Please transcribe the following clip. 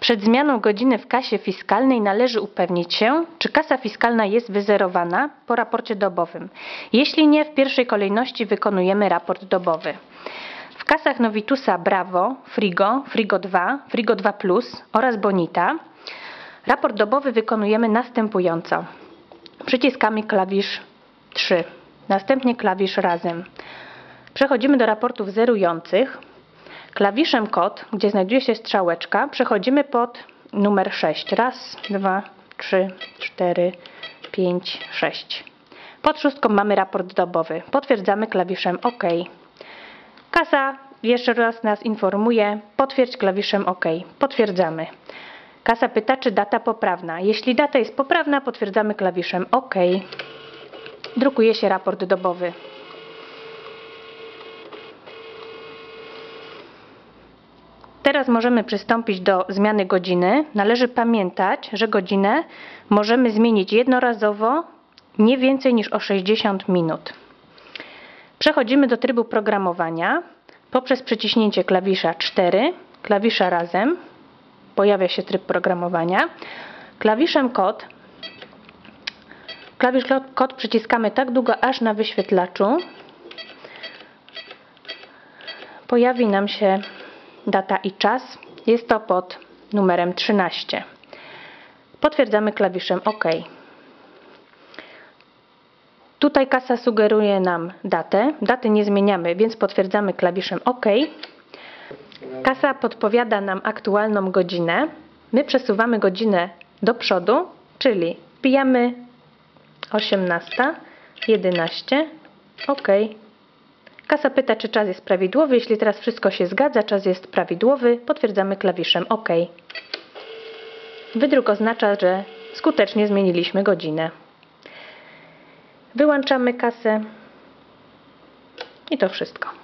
Przed zmianą godziny w kasie fiskalnej należy upewnić się, czy kasa fiskalna jest wyzerowana po raporcie dobowym. Jeśli nie, w pierwszej kolejności wykonujemy raport dobowy. W kasach Novitusa Bravo, Frigo, Frigo 2, Frigo 2 Plus oraz Bonita raport dobowy wykonujemy następująco. Przyciskamy klawisz 3, następnie klawisz razem. Przechodzimy do raportów zerujących. Klawiszem kod, gdzie znajduje się strzałeczka, przechodzimy pod numer 6. Raz, dwa, trzy, cztery, pięć, sześć. Pod szóstką mamy raport dobowy. Potwierdzamy klawiszem OK. Kasa jeszcze raz nas informuje. Potwierdź klawiszem OK. Potwierdzamy. Kasa pyta, czy data poprawna. Jeśli data jest poprawna, potwierdzamy klawiszem OK. Drukuje się raport dobowy. Teraz możemy przystąpić do zmiany godziny. Należy pamiętać, że godzinę możemy zmienić jednorazowo nie więcej niż o 60 minut. Przechodzimy do trybu programowania. Poprzez przyciśnięcie klawisza 4, klawisza razem, pojawia się tryb programowania. Klawiszem kod, klawisz kod przyciskamy tak długo, aż na wyświetlaczu pojawi nam się data i czas. Jest to pod numerem 13. Potwierdzamy klawiszem OK. Tutaj kasa sugeruje nam datę. Daty nie zmieniamy, więc potwierdzamy klawiszem OK. Kasa podpowiada nam aktualną godzinę. My przesuwamy godzinę do przodu, czyli wbijamy 18, 11, OK. Kasa pyta, czy czas jest prawidłowy. Jeśli teraz wszystko się zgadza, czas jest prawidłowy, potwierdzamy klawiszem OK. Wydruk oznacza, że skutecznie zmieniliśmy godzinę. Wyłączamy kasę i to wszystko.